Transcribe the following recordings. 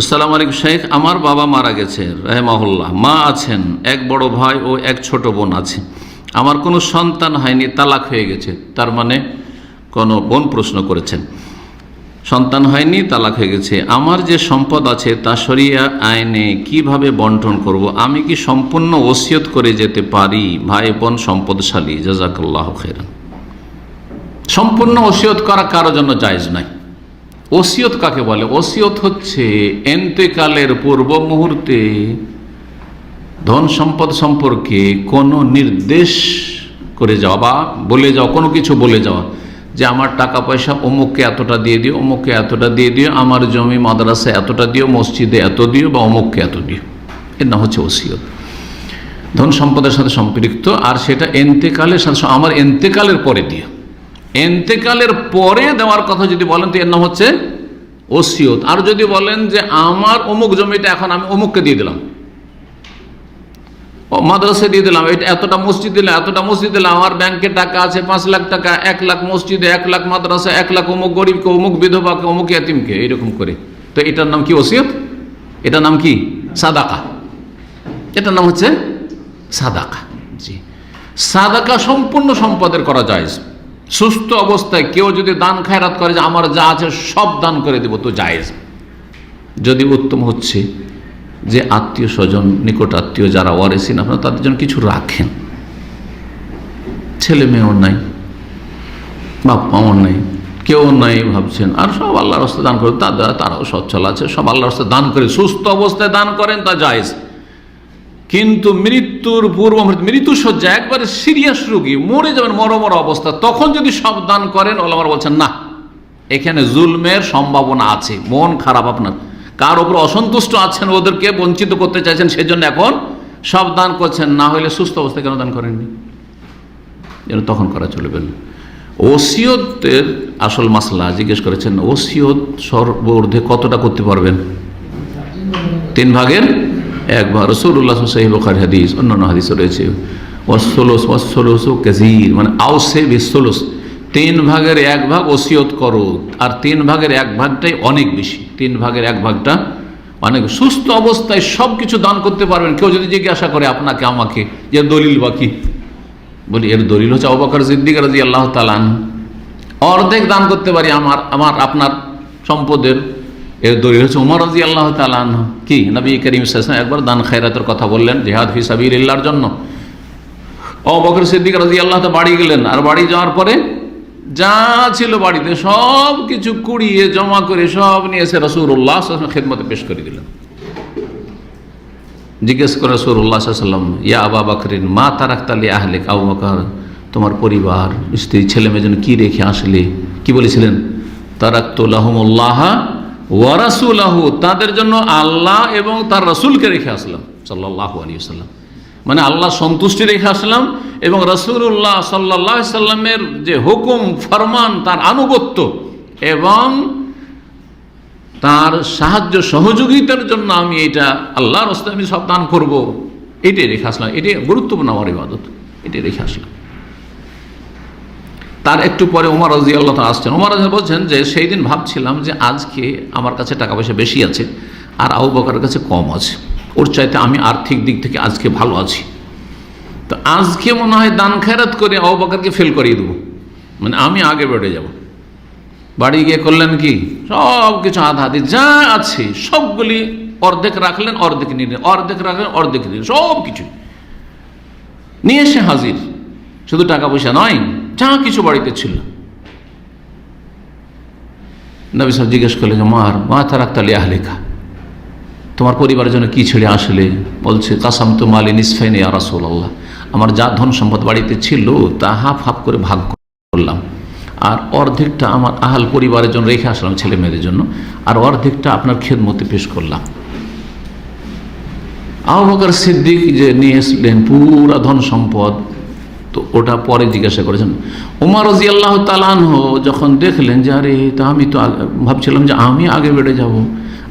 আসসালামু আলিক শেখ আমার বাবা মারা গেছে, রাহেমাহুল্লাহ। মা আছেন, এক বড় ভাই ও এক ছোট বোন আছে। আমার কোনো সন্তান হয়নি, তালাক হয়ে গেছে, তার মানে কোনো বোন প্রশ্ন করেছেন। সন্তান হয়নি, তালাক হয়ে গেছে। আমার যে সম্পদ আছে, তা সরিয়া আইনে কীভাবে বন্টন করব? আমি কি সম্পূর্ণ ওসিয়ত করে যেতে পারি? ভাই বোন সম্পদশালী, জাজাকাল্লাহ খেরান সম্পূর্ণ ওসিয়ত করা কারোর জন্য জায়জ নাই। ওসিয়ত কাকে বলে? ওসিয়ত হচ্ছে এন্তেকালের পূর্ব মুহূর্তে ধন সম্পদ সম্পর্কে কোনো নির্দেশ করে যাওয়া বা বলে যাওয়া, কোনো কিছু বলে যাওয়া যে আমার টাকা পয়সা অমুককে এতটা দিয়ে দিও, অমুককে এতটা দিয়ে দিও, আমার জমি মাদ্রাসা এতটা দিও, মসজিদে এত দিও বা অমুককে এত দিও। এর নাম হচ্ছে ওসিয়ত। ধন সম্পদের সাথে সম্পৃক্ত আর সেটা এন্তেকালের সাথে আমার এন্তেকালের পরে দিও। এন্তেকালের পরে দেওয়ার কথা যদি বলেন তো এর নাম হচ্ছে ওসিয়ত। আর যদি বলেন যে আমার অমুক জমিটা এখন আমি অমুককে দিয়ে দিলাম। মাদ্রাসা দিয়ে দিলাম, এটা এতটা মসজিদ দিলাম এতটা মসজিদ দিলাম আমার ব্যাংকে টাকা আছে, পাঁচ লাখ টাকা, এক লাখ মসজিদে, এক লাখ মাদ্রাসা, এক লাখ অমুক গরিবকে, অমুক বিধবাকে, অমুক এতিমকে এইরকম করে। তো এটার নাম কি ওসিয়ত? এটার নাম কি? সাদাকা। এটার নাম হচ্ছে সাদাকা। জি। সাদাকা সম্পূর্ণ সম্পদের করা যায় সুস্থ অবস্থায় কেউ যদি দান খায়রাত করে যে আমার যা আছে সব দান করে দেব, তো জায়েজ। যদি উত্তম হচ্ছে যে আত্মীয় স্বজন, নিকট আত্মীয় যারা ওয়ারেসিন, আপনারা তাদের জন্য কিছু রাখেন। ছেলে মেয়েও নাই, বাপ মাও নাই, কেউ নাই ভাবছেন, আর সব আল্লাহর রাস্তায় দান করে তাদের তারাও সচ্ছল আছে, সব আল্লাহর রাস্তায় দান করে, সুস্থ অবস্থায় দান করেন, তা জায়েজ। কিন্তু মৃত্যুর পূর্ব মৃত্যু সজ্জা একবারে সিরিয়াস রোগী মরে যাবেন মরমর অবস্থা, তখন যদি সব দান করেন, ওলামার বলছেন, না, এখানে জুলমের সম্ভাবনা আছে, মন খারাপ আপনার। কার ওপর অসন্তুষ্ট আছেন, ওদেরকে বঞ্চিত করতে চাইছেন, সেজন্য এখন সব দান করছেন, না হলে সুস্থ অবস্থায় কেন দান করেননি? যেন তখন করা চলবে না ওসিয়তের আসল মাসলা, জিজ্ঞেস করেছেন, ওসিয়ত সর্বর্ধে কতটা করতে পারবেন? তিন ভাগের এক ভাগ রসুল্লাহ সাহেব বখার হাদিস, অন্যান্য হাদিসও রয়েছে। ওয়াসোলস ওয়াসোলস ও কাজির মানে আউসে বিসোলস তিন ভাগের এক ভাগ ওসিয়ত করো, আর তিন ভাগের এক ভাগটাই অনেক বেশি। তিন ভাগের এক ভাগটা অনেক সুস্থ অবস্থায় সব কিছু দান করতে পারবেন। কেউ যদি জিজ্ঞাসা করে, আপনাকে, আমাকে, যে দলিল বাকি? বলি, এর দলিল হচ্ছে অবাকর সিদ্দিক রাজি আল্লাহ তালান অর্ধেক দান করতে পারি আমার আমার, আপনার সম্পদের এর দলিল হচ্ছে উমর রাজি আল্লাহ তালান কি? নবী করিম একবার দান খায়রাতের কথা বললেন, জেহাদ ফি সাবির ইল্লার জন্য অবকর সিদ্দিক রাজি আল্লাহ তো বাড়ি গেলেন, আর বাড়ি যাওয়ার পরে যা ছিল বাড়িতে সব কিছু কুড়িয়ে, জমা করে সব নিয়ে এসে রসুল্লাহ খেদমতে পেশ করে দিলেন। জিজ্ঞেস করে রসুল্লাহ সাল্লাম ইয়া আবা বাকরিন, মা তারাক্তালি আহলে আবু বকর, তোমার পরিবার, স্ত্রী ছেলে মেয়ে যেন কী রেখে আসলে? কি বলেছিলেন? তারাক্তুল্লাহমুল্লাহ ওয়ারাসুল্লাহু তাদের জন্য আল্লাহ এবং তার রসুলকে রেখে আসলাম সাল্লাহ আলী মানে আল্লাহ সন্তুষ্টি রেখে আসলাম এবং রসুল্লাহ সাল্লাহ সাল্লামের যে হুকুম, ফরমান, তার আনুগত্য এবং তার সাহায্য সহযোগিতার জন্য আমি এটা আল্লাহর রাস্তায় আমি সব দান করব, এটাই রেখে আসলাম, এটাই গুরুত্বপূর্ণ আমার ইবাদত, এটাই রেখে আসলাম। তার একটু পরে ওমর রাজি আল্লাহ আসছেন। ওমর রাজা বলছেন যে সেই দিন ভাবছিলাম যে আজকে আমার কাছে টাকা পয়সা বেশি আছে আর আবু বকার কাছে কম আছে। ওর চাইতে আমি আর্থিক দিক থেকে আজকে ভালো আছি। তো আজকে মনে হয় দান খেরাত করে আবু বকারকে ফেল করিয়ে দেবো। মানে আমি আগে বেড়ে যাব। বাড়ি গিয়ে করলেন কি? সব কিছু আধা আধি যা আছে, সবগুলি অর্ধেক রাখলেন, অর্ধেক নিলেন, অর্ধেক রাখলেন, অর্ধেক নিলেন সব কিছু নিয়ে এসে হাজির। শুধু টাকা পয়সা নয় যা কিছু বাড়িতে ছিল। নবী সাহেব জিজ্ঞেস করলেন মার মা তারাক্তালি আহলেখা তোমার পরিবারের জন্য কি ছেড়ে আসলে? বলছে, কাসাম তো মালি নিসফাইনে আরাসোল আল্লাহ আমার যা ধন সম্পদ বাড়িতে ছিল তা হাফ হাফ করে ভাগ করলাম। আর অর্ধেকটা আমার আহাল পরিবারের জন্য রেখে আসলাম ছেলে মেয়েদের জন্য। আর অর্ধেকটা আপনার খেদমতে পেশ করলাম। আবহাকার সিদ্দিক যে নিয়ে এসলেন, পুরা ধন সম্পদ তো ওটা পরে জিজ্ঞাসা করেছেন। উমার রাজি আল্লাহ তালানহ যখন দেখলেন যে, আরে, তা আমি তো ভাবছিলাম যে, আমি আগে বেড়ে যাব।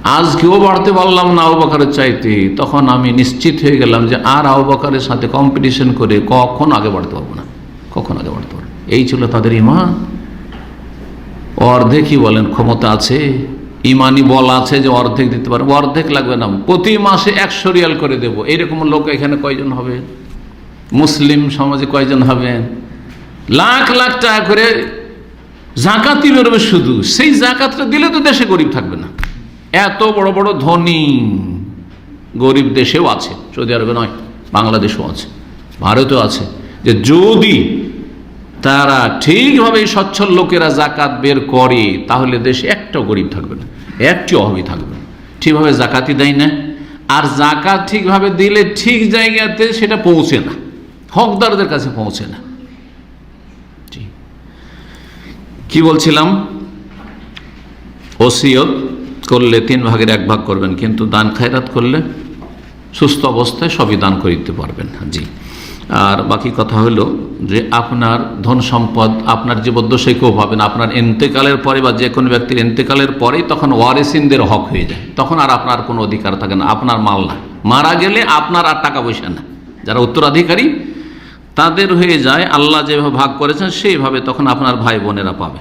আজকেও বাড়তে পারলাম না আবুবাকারের চাইতে। তখন আমি নিশ্চিত হয়ে গেলাম যে, আর আবুবাকারের সাথে কম্পিটিশন করে কখন আগে বাড়তে পারব না? কখন আগে বাড়তে পারব? এই ছিল তাদের ইমান অর্ধেকই বলেন, ক্ষমতা আছে ইমানি বল আছে যে, অর্ধেক দিতে পারব। অর্ধেক লাগবে না। প্রতি মাসে একশো রিয়াল করে দেব। এরকম লোক এখানে কয়জন হবে? মুসলিম সমাজে কয়জন হবেন? লাখ লাখ টাকা করে জাকাতি বেরোবে শুধু। সেই জাকাতটা দিলে তো দেশে গরিব থাকবে না। এত বড় বড় ধনী গরিব দেশেও আছে। সৌদি আরবে নয়, বাংলাদেশেও আছে, ভারতেও আছে। যে যদি তারা ঠিকভাবে সচ্ছল লোকেরা জাকাত বের করে, তাহলে দেশে একটাও গরিব থাকবে না, একটি অভাবী থাকবে না। ঠিকভাবে জাকাতি দেয় না। আর জাকাত ঠিকভাবে দিলে ঠিক জায়গাতে সেটা পৌঁছে না। হকদারদের কাছে পৌঁছে না। কি বলছিলাম? ওসিয়ত করলে তিন ভাগের এক ভাগ করবেন, কিন্তু দান খায়রাত করলে সুস্থ অবস্থায় সবই দান করিতে পারবেন। জি। আর বাকি কথা হলো যে আপনার ধন সম্পদ, আপনার জীবদ্দশায় কেউ পাবেন আপনার এন্তেকালের পরে বা যে কোনো ব্যক্তির এন্তেকালের পরেই তখন ওয়ারেসিনদের হক হয়ে যায়। তখন আর আপনার কোনো অধিকার থাকে না, আপনার মাল না। মারা গেলে আপনার আর টাকা পয়সা না। যারা উত্তরাধিকারী তাদের হয়ে যায় আল্লাহ যেভাবে ভাগ করেছেন সেইভাবে তখন আপনার ভাই বোনেরা পাবে।